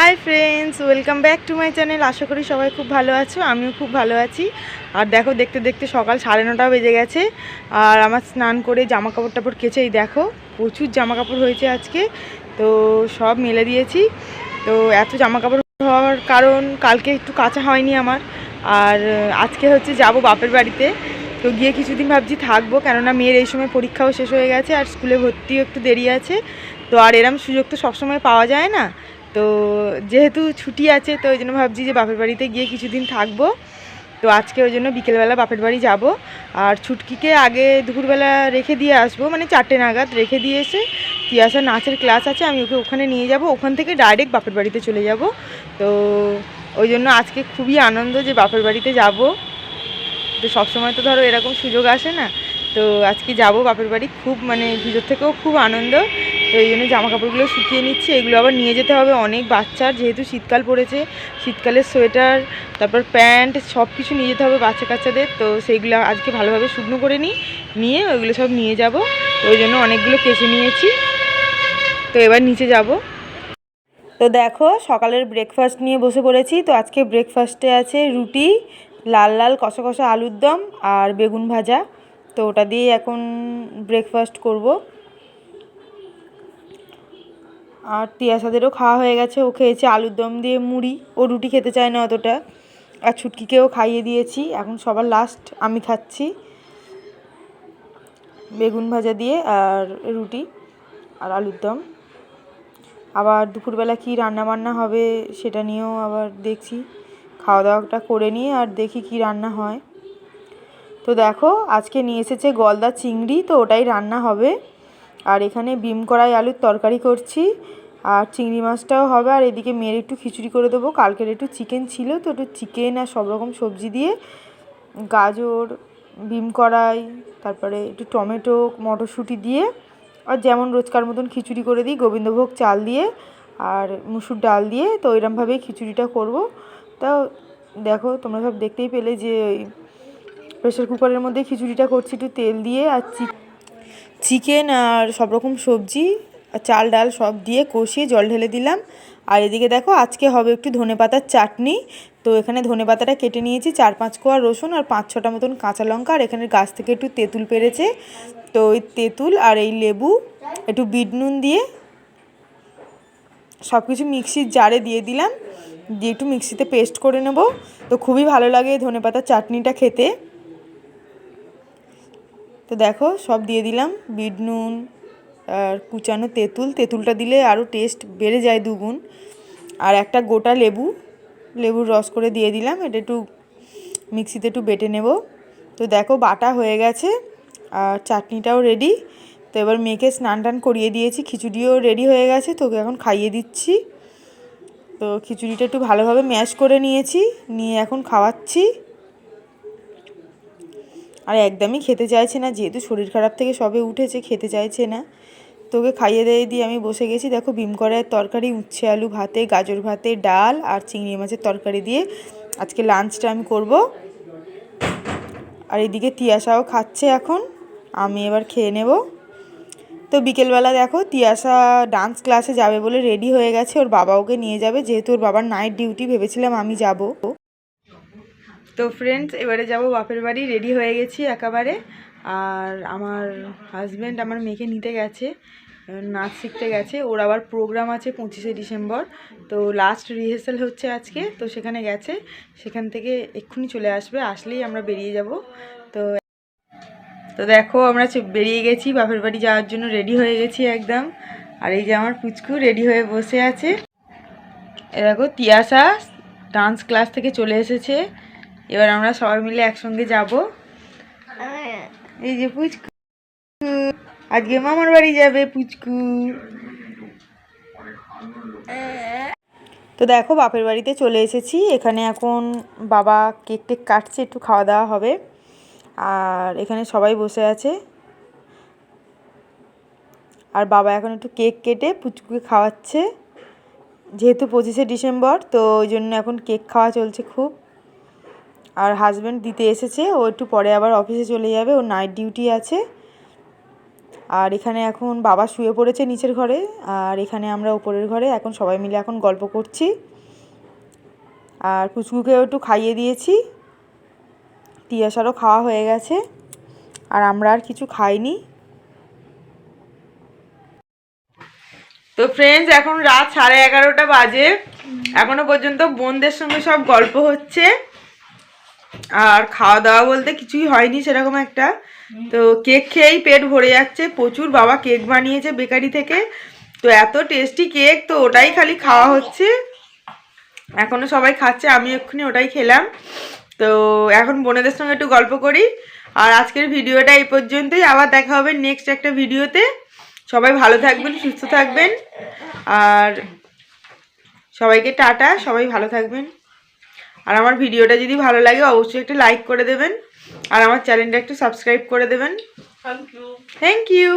Hi friends welcome back to my channel আশা করি সবাই খুব ভালো আছো, আমিও খুব ভালো আছি। আর দেখো, দেখতে দেখতে সকাল সাড়ে নটা বেজে গেছে। আর আমার স্নান করে জামা কাপড় টাপড় কেচেই দেখো, প্রচুর জামা কাপড় হয়েছে আজকে। তো সব মেলে দিয়েছি। তো এত জামা কাপড় হওয়ার কারণ কালকে একটু কাঁচা হয়নি আমার। আর আজকে হচ্ছে যাব বাপের বাড়িতে। তো গিয়ে কিছুদিন ভাবছি থাকব, কেননা মেয়ের এই সময় পরীক্ষাও শেষ হয়ে গেছে আর স্কুলে ভর্তিও একটু দেরি আছে। তো আর এরম সুযোগ তো সবসময় পাওয়া যায় না। তো যেহেতু ছুটি আছে, তো ওই জন্য ভাবছি যে বাপের বাড়িতে গিয়ে কিছুদিন থাকব। তো আজকে ওই জন্য বিকেলবেলা বাপের বাড়ি যাব। আর ছুটকিকে আগে দুপুরবেলা রেখে দিয়ে আসব মানে চারটে নাগাদ রেখে দিয়ে এসে তিয়াসার নাচের ক্লাস আছে, আমি ওকে ওখানে নিয়ে যাব। ওখান থেকে ডাইরেক্ট বাপের বাড়িতে চলে যাব। তো ওই জন্য আজকে খুবই আনন্দ যে বাপের বাড়িতে যাব। তো সবসময় তো ধরো এরকম সুযোগ আসে না। তো আজকে যাব বাপের বাড়ি, খুব মানে ভিতর থেকেও খুব আনন্দ। তো এই জন্য জামা কাপড়গুলো শুকিয়ে নিচ্ছি, এগুলো আবার নিয়ে যেতে হবে অনেক বাচ্চার, যেহেতু শীতকাল পড়েছে, শীতকালের সোয়েটার, তারপর প্যান্ট সব কিছু নিয়ে যেতে হবে বাচ্চা কাচ্চাদের, তো সেইগুলো আজকে ভালোভাবে শুকনো করে নিই, নিয়ে ওইগুলো সব নিয়ে যাব ওই জন্য অনেকগুলো কেচে নিয়েছি, তো এবার নিচে যাব। তো দেখো, সকালের ব্রেকফাস্ট নিয়ে বসে পড়েছি, তো আজকে ব্রেকফাস্টে আছে রুটি, লাল লাল কষা কষা আলুর দম আর বেগুন ভাজা, তো ওটা দিয়ে এখন ব্রেকফাস্ট করব। আর তিয়াসাদেরও খাওয়া হয়ে গেছে। ও খেয়েছে আলুর দম দিয়ে মুড়ি। ও রুটি খেতে চায় না অতটা। আর ছুটকিকেও খাইয়ে দিয়েছি। এখন সবার লাস্ট আমি খাচ্ছি। বেগুন ভাজা দিয়ে আর রুটি আর আলুর দম। আবার দুপুরবেলা কি রান্না বান্না হবে সেটা নিয়েও আবার দেখছি। খাওয়া দাওয়াটা করে নিয়ে আর দেখি কি রান্না হয়। তো দেখো, আজকে নিয়ে এসেছে গলদা চিংড়ি, তো ওটাই রান্না হবে। আর এখানে বিম কড়াই আলুর তরকারি করছি। আর চিংড়ি মাছটাও হবে, আর এদিকে মেয়ের একটু খিচুড়ি করে দেবো। কালকের একটু চিকেন ছিল, তো একটু চিকেন আর সব রকম সবজি দিয়ে গাজর, বিম কড়াই, তারপরে একটু টমেটো, মটরশুঁটি দিয়ে, আর যেমন রোজকার মতন খিচুড়ি করে দিই, গোবিন্দভোগ চাল দিয়ে আর মুসুর ডাল দিয়ে, তো এরমভাবেই খিচুড়িটা করব। তা দেখো, তোমরা সব দেখতেই পেলে যে ওই প্রেশার কুকারের মধ্যে খিচুড়িটা করছি, একটু তেল দিয়ে আর চিকেন আর সব রকম সবজি চাল ডাল সব দিয়ে কষিয়ে জল ঢেলে দিলাম। আর এদিকে দেখো, আজকে হবে একটু ধনে পাতার চাটনি। তো এখানে ধনে পাতাটা কেটে নিয়েছি, চার পাঁচ কোয়া রসুন আর পাঁচ ছটা মতন কাঁচা লঙ্কা। আর এখানে গাছ থেকে একটু তেঁতুল পেরেছে। তো ওই তেঁতুল আর এই লেবু, একটু বিট নুন দিয়ে সব কিছু মিক্সির জারে দিয়ে দিলাম। দিয়ে একটু মিক্সিতে পেস্ট করে নেব। তো খুবই ভালো লাগে ধনে পাতার চাটনিটা খেতে। তো দেখো, সব দিয়ে দিলাম। বিট নুন আর কুচানো তেঁতুল। তেঁতুলটা দিলে আরও টেস্ট বেড়ে যায় দুগুণ। আর একটা গোটা লেবু, লেবুর রস করে দিয়ে দিলাম। এটা একটু মিক্সিতে একটু বেটে নেব। তো দেখো, বাটা হয়ে গেছে আর চাটনিটাও রেডি তো এবার মেয়েকে স্নান টান করিয়ে দিয়েছি। খিচুড়িও রেডি হয়ে গেছে। তোকে এখন খাইয়ে দিচ্ছি। তো খিচুড়িটা একটু ভালোভাবে ম্যাশ করে নিয়েছি। নিয়ে এখন খাওয়াচ্ছি। আর একদমই খেতে চাইছে না, যেহেতু শরীর খারাপ থেকে সবে উঠেছে, খেতে চাইছে না। তোকে খাইয়ে দিয়ে দিয়ে আমি বসে গেছি। দেখো বিম কড়াইয়ের তরকারি, উচ্ছে আলু ভাতে, গাজর ভাতে, ডাল আর চিংড়ি মাছের তরকারি দিয়ে আজকে লাঞ্চটা আমি করব। আর এদিকে তিয়াসাও খাচ্ছে এখন, আমি এবার খেয়ে নেব। তো বিকেলবেলা দেখো তিয়াসা ডান্স ক্লাসে যাবে বলে রেডি হয়ে গেছে, ওর বাবা ওকে নিয়ে যাবে। যেহেতু ওর বাবার নাইট ডিউটি ভেবেছিলাম আমি যাব। তো ফ্রেন্ডস এবারে যাব বাপের বাড়ি রেডি হয়ে গেছি একেবারে। আর আমার হাজব্যান্ড আমার মেয়েকে নিতে গেছে নাচ শিখতে গেছে। ওর আবার প্রোগ্রাম আছে পঁচিশে ডিসেম্বর। তো লাস্ট রিহার্সাল হচ্ছে আজকে, তো সেখানে গেছে। সেখান থেকে এক্ষুনি চলে আসবে, আসলেই আমরা বেরিয়ে যাব। তো তো দেখো, আমরা বেরিয়ে গেছি, বাপের বাড়ি যাওয়ার জন্য রেডি হয়ে গেছি একদম। আর এই যে আমার পুচকু রেডি হয়ে বসে আছে। এ দেখো তিয়াসা ডান্স ক্লাস থেকে চলে এসেছে। এবার আমরা সবাই মিলে একসঙ্গে যাব। এই যে পুচকু। আজকে মামার বাড়ি যাবে পুচকু। তো দেখো বাপের বাড়িতে চলে এসেছি। এখানে এখন বাবা কেক টেক কাটছে একটু খাওয়া দাওয়া হবে। আর এখানে সবাই বসে আছে। আর বাবা এখন একটু কেক কেটে পুচকুকে খাওয়াচ্ছে। যেহেতু পঁচিশে ডিসেম্বর তো ওই জন্য এখন কেক খাওয়া চলছে খুব। আর হাজব্যান্ড দিতে এসেছে, ও একটু পরে আবার অফিসে চলে যাবে, ওর নাইট ডিউটি আছে। আর এখানে এখন বাবা শুয়ে পড়েছে নিচের ঘরে, আর এখানে আমরা উপরের ঘরে, এখন সবাই মিলে এখন গল্প করছি। আর পুচকুকেও একটু খাইয়ে দিয়েছি তিয়াসারও খাওয়া হয়ে গেছে, আর আমরা আর কিছু খাইনি। তো ফ্রেন্ডস এখন রাত সাড়ে এগারোটা বাজে, এখনও পর্যন্ত বোনদের সঙ্গে সব গল্প হচ্ছে। আর খাওয়া দাওয়া বলতে কিছুই হয়নি সেরকম একটা। তো কেক খেয়েই পেট ভরে যাচ্ছে। প্রচুর বাবা কেক বানিয়েছে বেকারি থেকে। তো এত টেস্টি কেক, তো ওটাই খালি খাওয়া হচ্ছে। এখনও সবাই খাচ্ছে আমি এক্ষুনি ওটাই খেলাম। তো এখন বোনেদের সঙ্গে একটু গল্প করি। আর আজকের ভিডিওটা এই পর্যন্তই। আবার দেখা হবে নেক্সট একটা ভিডিওতে। সবাই ভালো থাকবেন, সুস্থ থাকবেন। আর সবাইকে টাটা, সবাই ভালো থাকবেন। আর আমার ভিডিওটা যদি ভালো লাগে অবশ্যই একটা লাইক করে দেবেন। আর আমার চ্যানেলটা একটু সাবস্ক্রাইব করে দেবেন। Thank you thank you